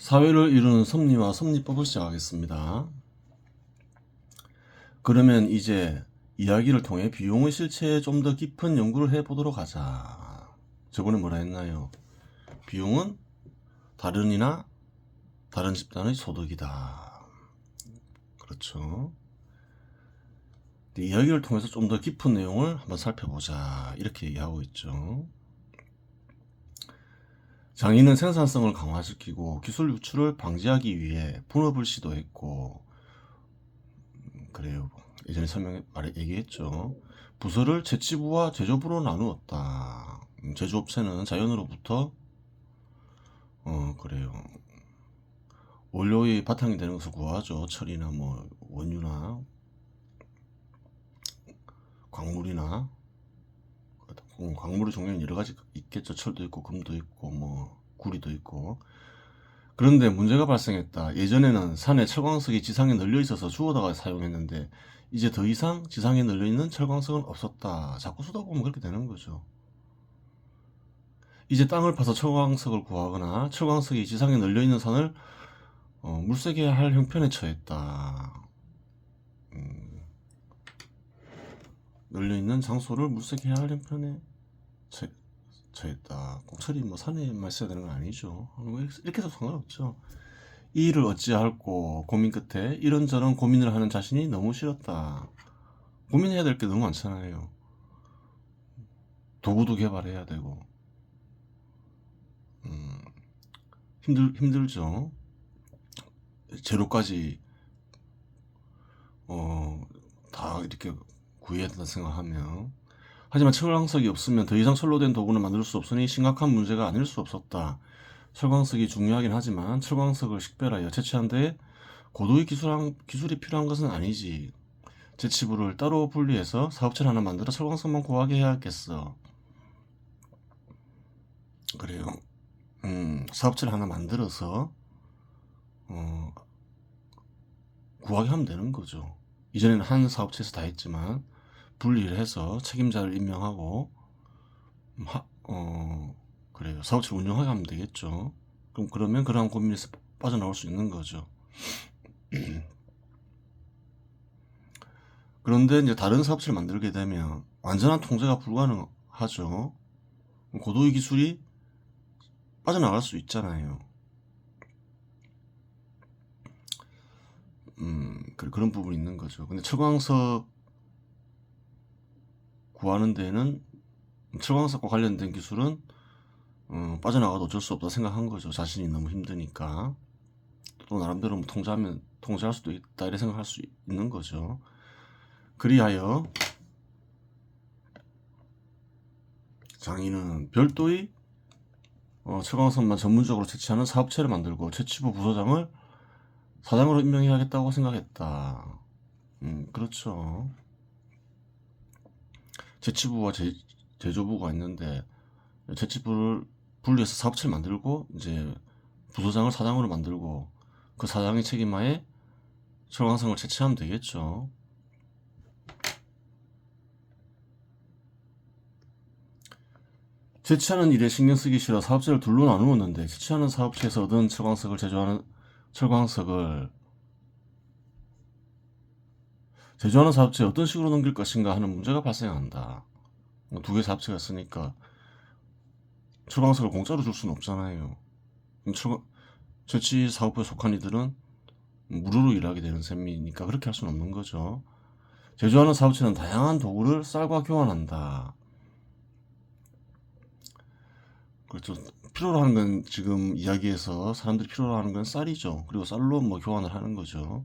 사회를 이루는 섭리와 섭리법을 시작하겠습니다. 그러면 이제 이야기를 통해 비용의 실체에 좀 더 깊은 연구를 해보도록 하자. 저번에 뭐라 했나요? 비용은 다른 이나 다른 집단의 소득이다. 그렇죠. 이야기를 통해서 좀 더 깊은 내용을 한번 살펴보자. 이렇게 얘기하고 있죠. 장인은 생산성을 강화시키고 기술 유출을 방지하기 위해 분업을 시도했고 음, 그래요. 예전에 설명 말에 얘기했죠. 부서를 제치부와 제조부로 나누었다. 음, 제조업체는 자연으로부터 어 그래요. 원료의 바탕이 되는 것을 구하죠. 철이나 뭐 원유나 광물이나 음, 광물의 종류는 여러 가지 있겠죠. 철도 있고 금도 있고 뭐 구리도 있고. 그런데 문제가 발생했다. 예전에는 산에 철광석이 지상에 널려 있어서 주워다가 사용했는데 이제 더 이상 지상에 널려 있는 철광석은 없었다. 자꾸 쓰다 보면 그렇게 되는 거죠. 이제 땅을 파서 철광석을 구하거나 철광석이 지상에 널려 있는 산을 어, 물색해야 할 형편에 처했다. 음, 널려 있는 장소를 물색해야 할 형편에 처, 처했다. 꼭 철이 뭐 산에만 있어야 되는 건 아니죠. 뭐 이렇게 해도 상관없죠. 이 일을 어찌할꼬 고민 끝에 이런저런 고민을 하는 자신이 너무 싫었다. 고민해야 될 게 너무 많잖아요. 도구도 개발해야 되고, 음, 힘들 힘들죠. 재료까지 어, 다 이렇게 구해야 된다 생각하면 하지만 철광석이 없으면 더 이상 철로 된 도구는 만들 수 없으니 심각한 문제가 아닐 수 없었다. 철광석이 중요하긴 하지만 철광석을 식별하여 채취한 데 고도의 기술한, 기술이 필요한 것은 아니지. 제치부를 따로 분리해서 사업체를 하나 만들어 철광석만 구하게 해야겠어. 그래요. 음, 사업체를 하나 만들어서 어, 구하게 하면 되는 거죠. 이전에는 한 사업체에서 다 했지만 분리를 해서 책임자를 임명하고 음, 하, 어, 그래요. 사업체를 운영하게 하면 되겠죠. 그럼 그러면 그러한 고민에서 빠져나올 수 있는 거죠. 그런데 이제 다른 사업체를 만들게 되면 완전한 통제가 불가능하죠. 고도의 기술이 빠져나갈 수 있잖아요. 음, 그- 그런 부분이 있는 거죠. 근데 철광석 구하는 데는 철광석과 관련된 기술은 어, 빠져나가도 어쩔 수 없다 생각한 거죠. 자신이 너무 힘드니까. 또 나름대로 뭐 통제하면 통제할 수도 있다 이렇게 생각할 수 있는 거죠. 그리하여 장인은 별도의 어, 철광석만 전문적으로 채취하는 사업체를 만들고 채취부 부서장을 사장으로 임명해야겠다고 생각했다. 음, 그렇죠. 제치부와 제, 제조부가 있는데 제치부를 분리해서 사업체를 만들고 이제 부서장을 사장으로 만들고 그 사장의 책임하에 철광석을 채취하면 되겠죠. 채취하는 일에 신경 쓰기 싫어 사업체를 둘로 나누었는데 채취하는 사업체에서 얻은 철광석을 제조하는 철광석을 제조하는 사업체에 어떤 식으로 넘길 것인가 하는 문제가 발생한다. 두 개 사업체가 있으니까 철광석을 공짜로 줄 수는 없잖아요. 그럼 철, 채취 사업부에 속한 이들은 무료로 일하게 되는 셈이니까 그렇게 할 수는 없는 거죠. 제조하는 사업체는 다양한 도구를 쌀과 교환한다. 그렇죠. 필요로 하는 건 지금 이야기에서 사람들이 필요로 하는 건 쌀이죠. 그리고 쌀로 뭐 교환을 하는 거죠.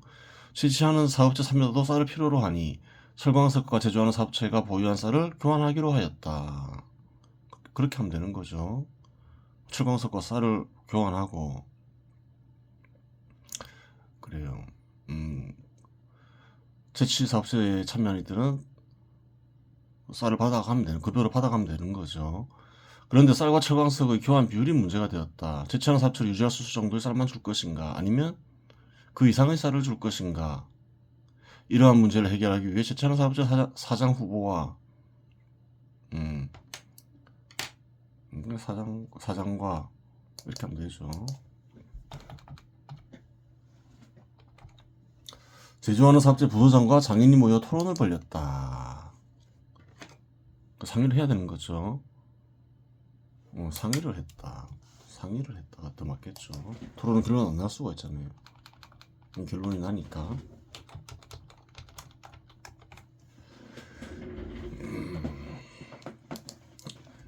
채취하는 사업체 참여도 쌀을 필요로 하니 철광석과 제조하는 사업체가 보유한 쌀을 교환하기로 하였다. 그렇게 하면 되는 거죠. 철광석과 쌀을 교환하고 그래요. 음, 채취 사업체에 참여한 이들은 쌀을 받아가면 되는 급여를 받아가면 되는 거죠. 그런데 쌀과 철광석의 교환 비율이 문제가 되었다. 제철한 사업체를 유지할 수 있을 정도의 쌀만 줄 것인가? 아니면 그 이상의 쌀을 줄 것인가? 이러한 문제를 해결하기 위해 제철 사업자 사장, 사장 후보와 음, 사장 사장과 이렇게 하면 되죠. 제조하는 사업체 부소장과 장인이 모여 토론을 벌였다. 그 상의를 해야 되는 거죠. 어, 상의를 했다. 상의를 했다가 더 맞겠죠. 토론은 결론 안 날 수가 있잖아요. 결론이 나니까.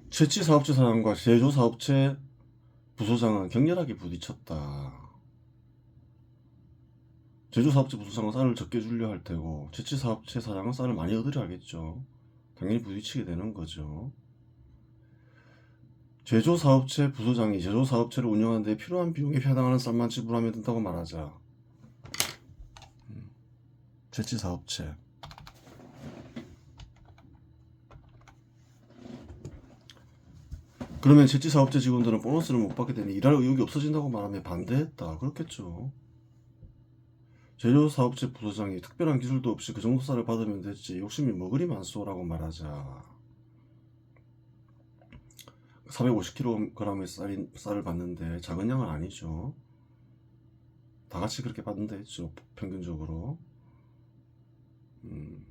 채취 사업체 사장과 제조 사업체 부소장은 격렬하게 부딪혔다. 제조 사업체 부소장은 쌀을 적게 줄려 할 테고 채취 사업체 사장은 쌀을 많이 얻으려 하겠죠. 당연히 부딪히게 되는 거죠. 제조 사업체 부소장이 제조 사업체를 운영하는 데 필요한 비용에 해당하는 쌀만 지불하면 된다고 말하자. 음, 채취 사업체. 그러면 채취 사업체 직원들은 보너스를 못 받게 되니 일할 의욕이 없어진다고 말하면 반대했다. 그렇겠죠. 제조 사업체 부소장이 특별한 기술도 없이 그 정도 쌀을 받으면 됐지 욕심이 뭐 그리 많소라고 말하자. 450kg의 쌀이, 쌀을 받는데 작은 양은 아니죠. 다 같이 그렇게 받는다 했죠. 평균적으로. 음.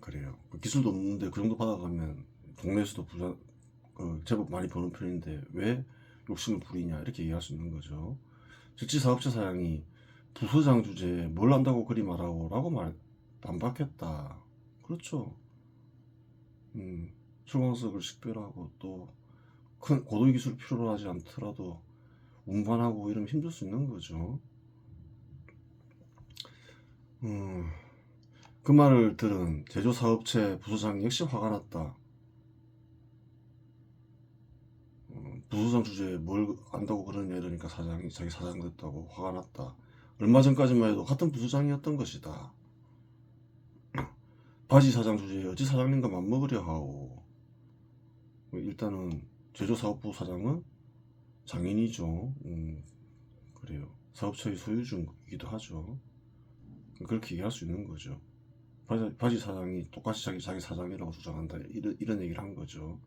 그래요. 그 기술도 없는데 그 정도 받아가면 동네에서도 부자, 그 제법 많이 버는 편인데 왜 욕심을 부리냐 이렇게 얘기할 수 있는 거죠. 즉시 사업체 사장이 부소장 주제에 뭘 안다고 그리 말하고 라고 말안 받겠다. 그렇죠. 음, 출광석을 식별하고 또 큰 고도의 기술을 필요로 하지 않더라도 운반하고 이러면 힘들 수 있는 거죠. 음, 그 말을 들은 제조사업체 부소장 역시 화가 났다. 음, 부소장 주제에 뭘 안다고 그러냐 이러니까 사장이 자기 사장 됐다고 화가 났다. 얼마 전까지만 해도 같은 부소장이었던 것이다. 바지 사장 주제에 어찌 사장님과 맞먹으려 하오. 일단은 제조사업부 사장은 장인이죠. 음, 그래요. 사업체의 소유주이기도 하죠. 그렇게 얘기할 수 있는 거죠. 바지, 바지 사장이 똑같이 자기 자기 사장이라고 주장한다. 이런, 이런 얘기를 한 거죠.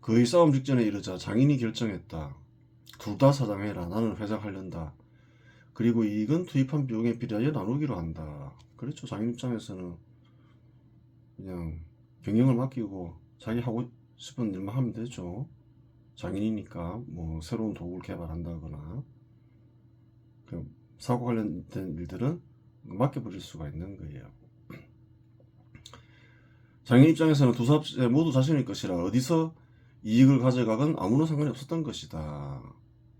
그의 싸움 직전에 이르자 장인이 결정했다. 둘 다 사장해라. 나는 회장하련다. 그리고 이익은 투입한 비용에 비례하여 나누기로 한다. 그렇죠. 장인 입장에서는 그냥 경영을 맡기고 자기 하고 싶은 일만 하면 되죠. 장인이니까 뭐 새로운 도구를 개발한다거나 그 사고 관련된 일들은 맡겨버릴 수가 있는 거예요. 장인 입장에서는 두 사업체 모두 자신의 것이라 어디서 이익을 가져가건 아무런 상관이 없었던 것이다.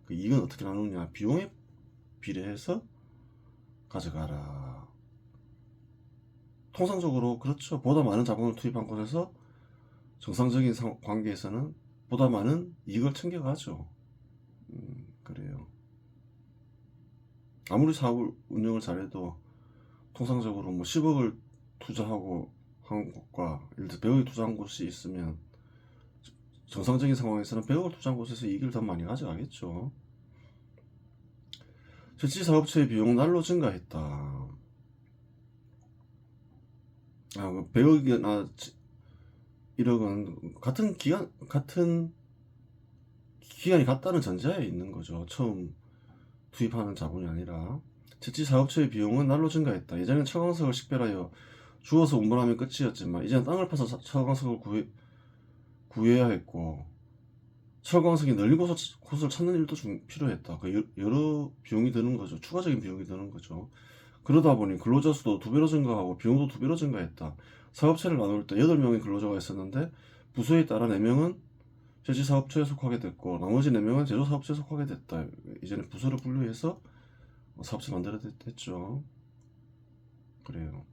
그 이익은 어떻게 나누냐? 비용에 비례해서 가져가라. 통상적으로 그렇죠. 보다 많은 자본을 투입한 곳에서 정상적인 상- 관계에서는 보다 많은 이익을 챙겨가죠. 음, 그래요. 아무리 사업을 운영을 잘해도 통상적으로 뭐 10억을 투자하고 한 곳과 예를 들어 100억을 투자한 곳이 있으면 정상적인 상황에서는 100억을 투자한 곳에서 이익을 더 많이 가져가겠죠. 실지 사업체의 비용 날로 증가했다. 아, 100억이나 1억은 같은 기간 같은 기간이 같다는 전제하에 있는 거죠. 처음 투입하는 자본이 아니라 채취 사업체의 비용은 날로 증가했다. 예전엔 철광석을 식별하여 주워서 운반하면 끝이었지만 이제는 땅을 파서 사- 철광석을 구해, 구해야 했고 철광석이 널린 곳을, 곳을 찾는 일도 좀 필요했다. 그 여- 여러 비용이 드는 거죠. 추가적인 비용이 드는 거죠. 그러다 보니 근로자 수도 두 배로 증가하고 비용도 두 배로 증가했다. 사업체를 나눌 때 8명의 근로자가 있었는데 부서에 따라 4명은 제지 사업체에 속하게 됐고 나머지 4명은 제조 사업체에 속하게 됐다. 이제는 부서를 분류해서 사업체 만들어야 됐- 됐죠. 그래요.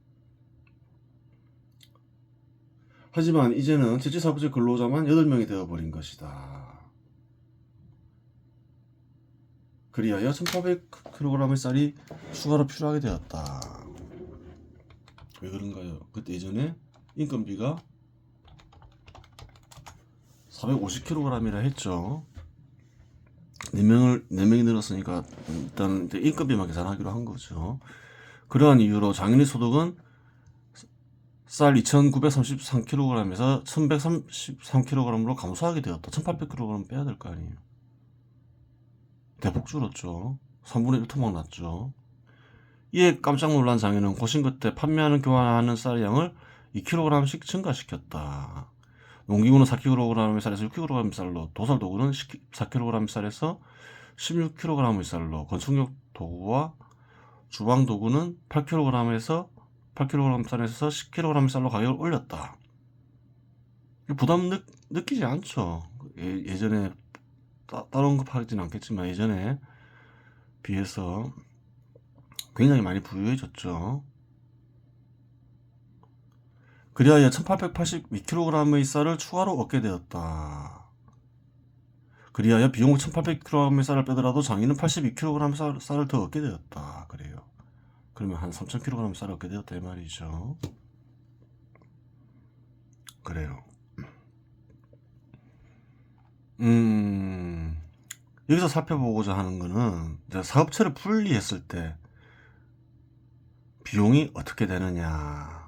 하지만 이제는 제지사업체 근로자만 8명이 되어버린 것이다. 그리하여 1800kg의 쌀이 추가로 필요하게 되었다. 왜 그런가요? 그때 예전에 인건비가 450kg이라 했죠. 4명을, 4명이 늘었으니까 일단 인건비만 계산하기로 한 거죠. 그러한 이유로 장인의 소득은 쌀 2,933kg에서 1,133kg으로 감소하게 되었다. 1,800kg 빼야 될 거 아니에요. 대폭 줄었죠. 3분의 1 토막 났죠. 이에 깜짝 놀란 장인은 고심 끝에 판매하는 교환하는 쌀 양을 2kg씩 증가시켰다. 농기구는 4kg의 쌀에서 6kg의 쌀로, 도살 도구는 4kg의 쌀에서 16kg의 쌀로, 건축용 도구와 주방 도구는 8kg에서 8kg 쌀에서 10kg 쌀로 가격을 올렸다. 부담 느, 느끼지 않죠. 예, 전에 따, 따로 언급하지는 않겠지만 예전에 비해서 굉장히 많이 부유해졌죠. 그리하여 1882kg의 쌀을 추가로 얻게 되었다. 그리하여 비용 1800kg의 쌀을 빼더라도 장인은 82kg 쌀, 쌀을 더 얻게 되었다. 그래요. 그러면 한 3000kg 쌀을 얻게 되었다 이 말이죠. 그래요. 음, 여기서 살펴보고자 하는 거는 사업체를 분리했을 때 비용이 어떻게 되느냐.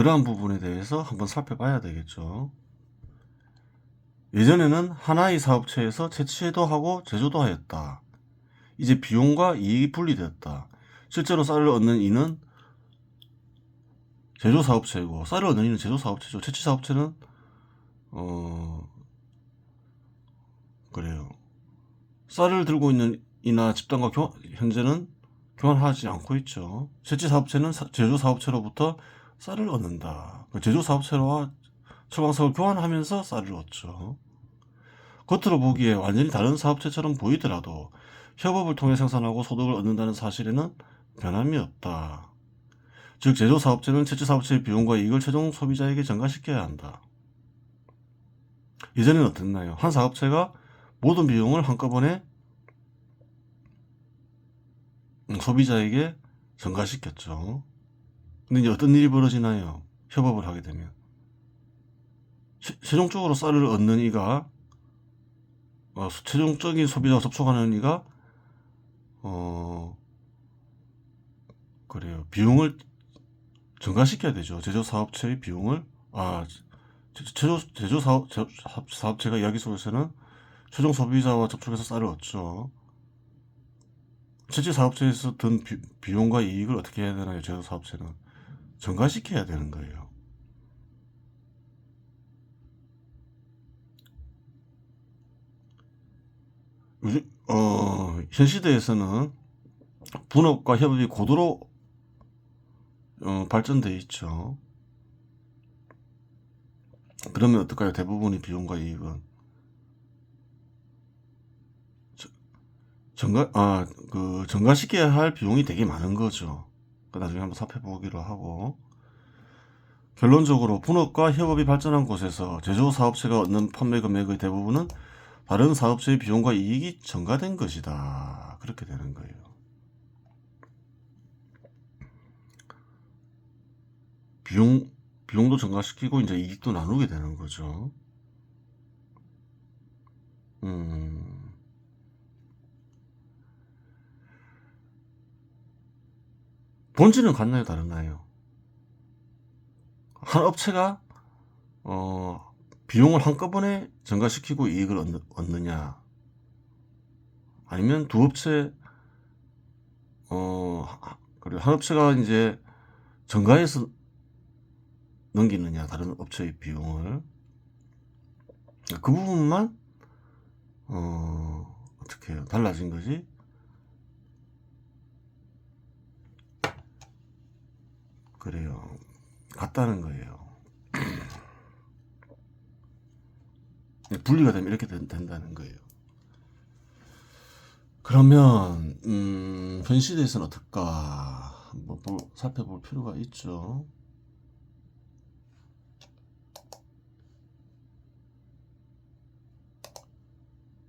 그러한 부분에 대해서 한번 살펴봐야 되겠죠. 예전에는 하나의 사업체에서 채취도 하고 제조도 하였다. 이제 비용과 이익이 분리되었다. 실제로 쌀을 얻는 이는 제조 사업체이고 쌀을 얻는 이는 제조 사업체죠. 채취 사업체는 어 그래요. 쌀을 들고 있는 이나 집단과 교, 현재는 교환하지 않고 있죠. 채취 사업체는 사- 제조 사업체로부터 쌀을 얻는다. 그 제조 사업체와 처방석을 교환하면서 쌀을 얻죠. 겉으로 보기에 완전히 다른 사업체처럼 보이더라도 협업을 통해 생산하고 소득을 얻는다는 사실에는 변함이 없다. 즉 제조 사업체는 채취 사업체의 비용과 이익을 최종 소비자에게 전가시켜야 한다. 예전에는 어땠나요? 한 사업체가 모든 비용을 한꺼번에 음, 소비자에게 전가시켰죠. 근데 어떤 일이 벌어지나요? 협업을 하게 되면. 최- 최종적으로 쌀을 얻는 이가, 어, 수- 최종적인 소비자가 접촉하는 이가, 어, 그래요. 비용을 증가시켜야 되죠. 제조 사업체의 비용을, 아, 제- 제조, 제조사업, 제- 사업- 사업체가 이야기 속에서는 최종 소비자와 접촉해서 쌀을 얻죠. 채취 사업체에서 든 비, 비용과 이익을 어떻게 해야 되나요? 제조 사업체는 전가시켜야 되는 거예요. 어, 현 시대에서는 분업과 협업이 고도로 어, 발전돼 있죠. 그러면 어떨까요? 대부분의 비용과 이익은 정가 아그 정가시켜야 할 비용이 되게 많은 거죠. 그 나중에 한번 살펴보기로 하고 결론적으로 분업과 협업이 발전한 곳에서 제조 사업체가 얻는 판매 금액의 대부분은 다른 사업체의 비용과 이익이 전가된 것이다. 그렇게 되는 거예요. 비용 비용도 전가시키고 이제 이익도 나누게 되는 거죠. 음. 본질은 같나요, 다르나요? 한 업체가 어, 비용을 한꺼번에 증가시키고 이익을 얻느, 얻느냐, 아니면 두 업체 어, 하- 그리고 한 업체가 이제 증가해서 넘기느냐, 다른 업체의 비용을 그 부분만 어, 어떻게 해요? 달라진 거지? 그래요. 같다는 거예요. 분리가 되면 이렇게 된, 된다는 거예요. 그러면 음, 현 시대에서는 어떨까 한번 볼, 살펴볼 필요가 있죠.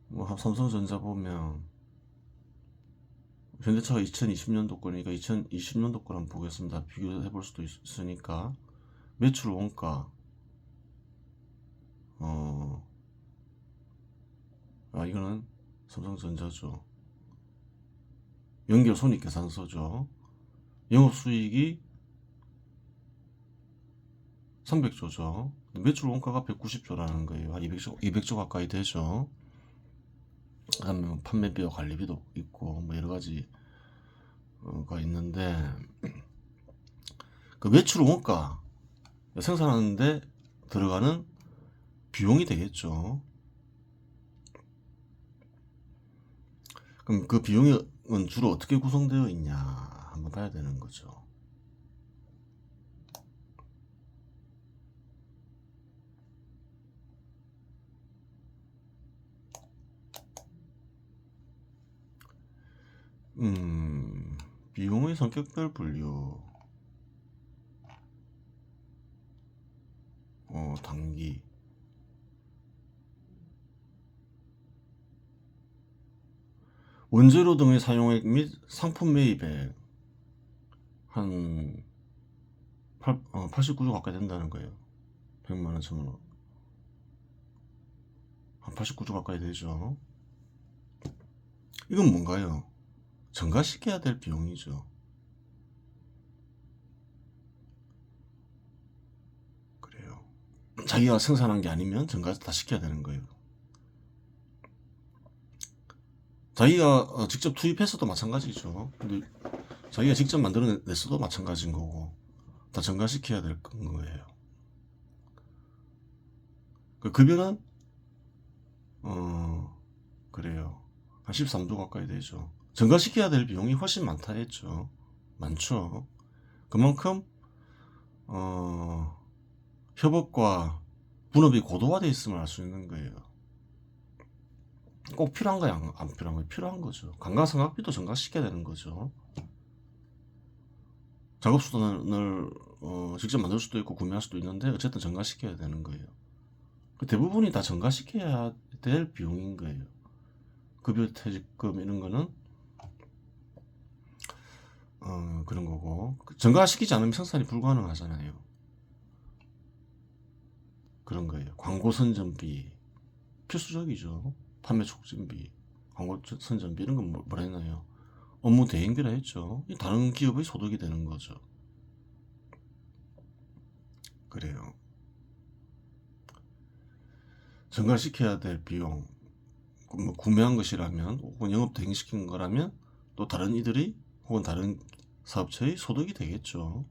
뭐한 삼성전자 보면 현대차가 2020년도 거니까 2020년도 거랑 보겠습니다. 비교해 볼 수도 있, 있으니까 매출 원가 어, 아 이거는 삼성전자죠. 연결 손익 계산서죠. 영업 수익이 300조죠. 매출 원가가 190조라는 거예요. 한 200조, 200조 가까이 되죠. 그다음에 뭐 판매비와 관리비도 있고 뭐 여러 가지가 있는데 그 매출 원가 생산하는데 들어가는 비용이 되겠죠. 그럼 그 비용은 주로 어떻게 구성되어 있냐 한번 봐야 되는 거죠. 음, 비용의 성격별 분류. 어, 단기. 원재료 등의 사용액 및 상품 매입액 한 8, 어, 89조 가까이 된다는 거예요. 100만 원, 1000만 원. 한 89조 가까이 되죠. 이건 뭔가요? 증가시켜야 될 비용이죠. 그래요. 자기가 생산한 게 아니면 증가 다 시켜야 되는 거예요. 자기가 어, 직접 투입했어도 마찬가지죠. 근데 자기가 직접 만들어냈어도 마찬가지인 거고 다 증가시켜야 될 거예요. 그 급여는 어 그래요. 한 13조 가까이 되죠. 증가시켜야 될 비용이 훨씬 많다 했죠. 많죠. 그만큼 어 협업과 분업이 고도화되어 있음을 알 수 있는 거예요. 꼭 필요한 거야 안, 안 필요한 거야 필요한 거죠. 관광상학비도 증가시켜야 되는 거죠. 작업 수단을 어, 직접 만들 수도 있고 구매할 수도 있는데 어쨌든 증가시켜야 되는 거예요. 그 대부분이 다 증가시켜야 될 비용인 거예요. 급여 퇴직금 이런 거는 어, 그런 거고 증가시키지 않으면 생산이 불가능하잖아요. 그런 거예요. 광고 선전비 필수적이죠. 판매 촉진비, 광고 선전비 이런 건 뭐- 뭐라 했나요? 업무 대행비라 했죠. 이 다른 기업의 소득이 되는 거죠. 그래요. 증가시켜야 될 비용, 그뭐 구매한 것이라면 혹은 영업 대행시킨 거라면 또 다른 이들이 혹은 다른 사업체의 소득이 되겠죠.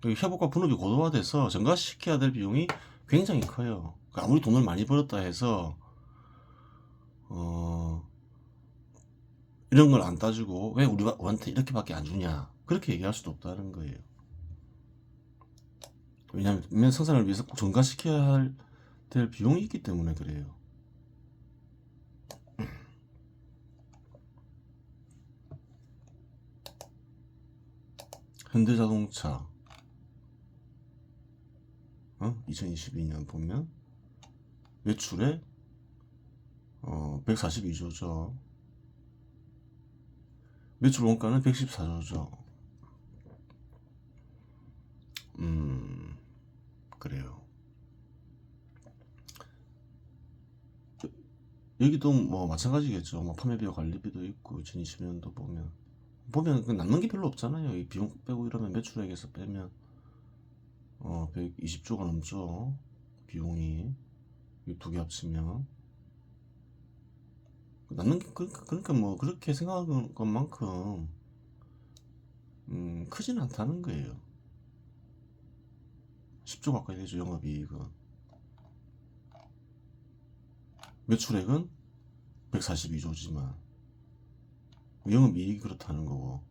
그 협업과 분업이 고도화돼서 증가시켜야 될 비용이 굉장히 커요. 그러니까 아무리 돈을 많이 벌었다 해서 어 이런 걸 안 따지고 왜 우리 우리한테 이렇게밖에 안 주냐 그렇게 얘기할 수도 없다는 거예요. 왜냐하면 생산을 위해서 꼭 증가시켜야 할, 될 비용이 있기 때문에 그래요. 현대자동차 어? 2022년 보면 매출에 어, 142조죠. 매출 원가는 114조죠. 음, 그래요. 여기도 뭐 마찬가지겠죠. 뭐 판매비와 관리비도 있고 2020년도 보면 보면 그 남는 게 별로 없잖아요. 이 비용 빼고 이러면 매출액에서 빼면 어 120조가 넘죠. 비용이 이 두 개 합치면 남는 게 그- 그러니까 뭐 그렇게 생각하는 것만큼 음 크진 않다는 거예요. 10조 가까이 되죠 영업이익은. 매출액은 142조지만 영업이익이 그렇다는 거고.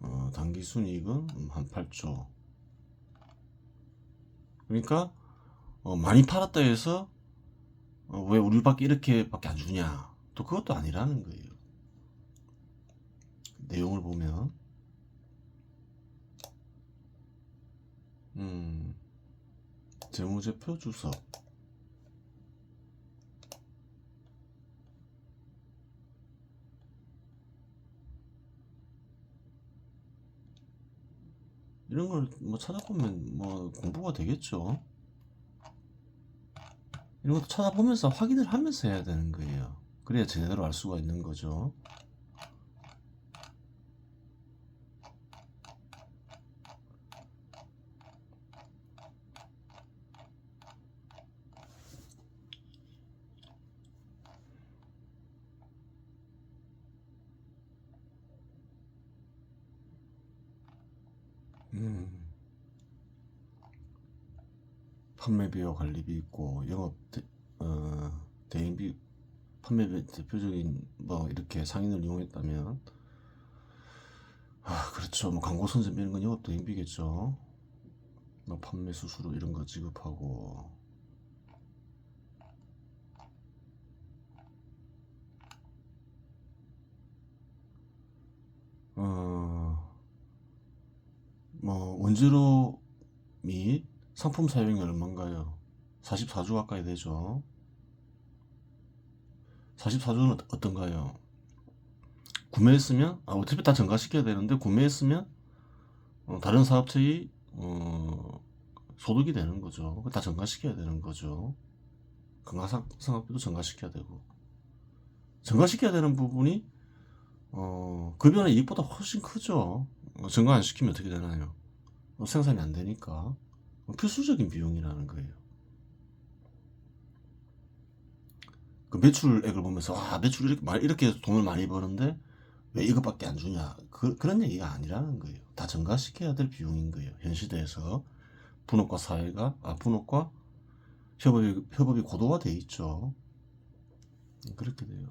어, 당기순이익은 한 8조. 그러니까 어, 많이 팔았다 해서 어, 왜 우리밖에 이렇게밖에 안 주냐. 또 그것도 아니라는 거예요. 내용을 보면. 음 재무제표 주석 이런 걸 뭐 찾아보면 뭐 공부가 되겠죠. 이런 것도 찾아보면서 확인을 하면서 해야 되는 거예요. 그래야 제대로 알 수가 있는 거죠. 음. 판매 비와 관리비 있고 영업 대, 어, 대행비 판매 비 대표적인 뭐 이렇게 상인을 이용했다면 아 그렇죠. 뭐 광고 선전비 이런 건 영업 대행비겠죠. 뭐 판매 수수료 이런 거 지급하고. 어, 뭐 원재료 및 상품 사용이 얼마인가요? 44주 가까이 되죠. 44주는 어떤가요? 구매했으면 아 어차피 다 전가시켜야 되는데 구매했으면 어, 다른 사업체의 어, 소득이 되는 거죠. 다 전가시켜야 되는 거죠. 건강상각비도 전가시켜야 되고 전가시켜야 되는 부분이 어, 급여나 이익보다 훨씬 크죠. 어, 전가 안 시키면 어떻게 되나요? 어, 생산이 안 되니까 어, 필수적인 비용이라는 거예요. 그 매출액을 보면서 아 매출 이렇게 많이- 이렇게 돈을 많이 버는데 왜 이것밖에 안 주냐 그, 그런 얘기가 아니라는 거예요. 다 전가시켜야 될 비용인 거예요. 현 시대에서 분업과 사회가 아 분업과 협업이 협업이 고도화돼 있죠. 그렇게 돼요.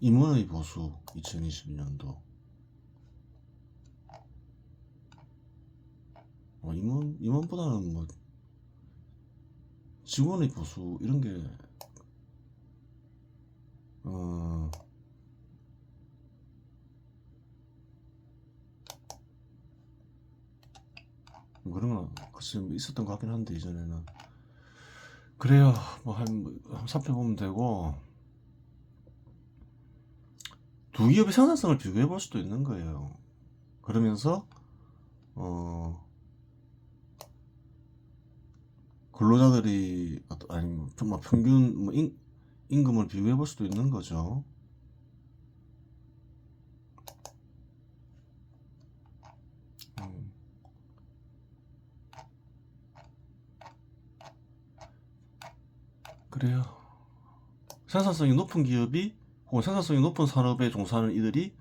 임원의 보수 2022년도. 어, 임원 임원보다는 뭐 직원의 보수 이런 게 어, 뭐 그런 건 글쎄 뭐 있었던 것 같긴 한데 이전에는. 그래요. 뭐 한 한 살펴보면 되고 두 기업의 생산성을 비교해 볼 수도 있는 거예요. 그러면서 어 근로자들이 아니 뭐 평- 뭐 평균 뭐 임, 임금을 비교해 볼 수도 있는 거죠. 음. 그래요. 생산성이 높은 기업이 혹은 생산성이 높은 산업에 종사하는 이들이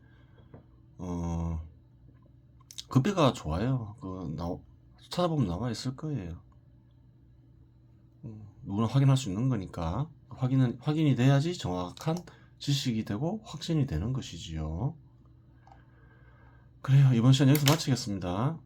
어 급여가 좋아요. 그 나, 찾아보면 나와 있을 거예요. 음, 누구나 확인할 수 있는 거니까 확인은 확인이 돼야지 정확한 지식이 되고 확신이 되는 것이지요. 그래요. 이번 시간 여기서 마치겠습니다.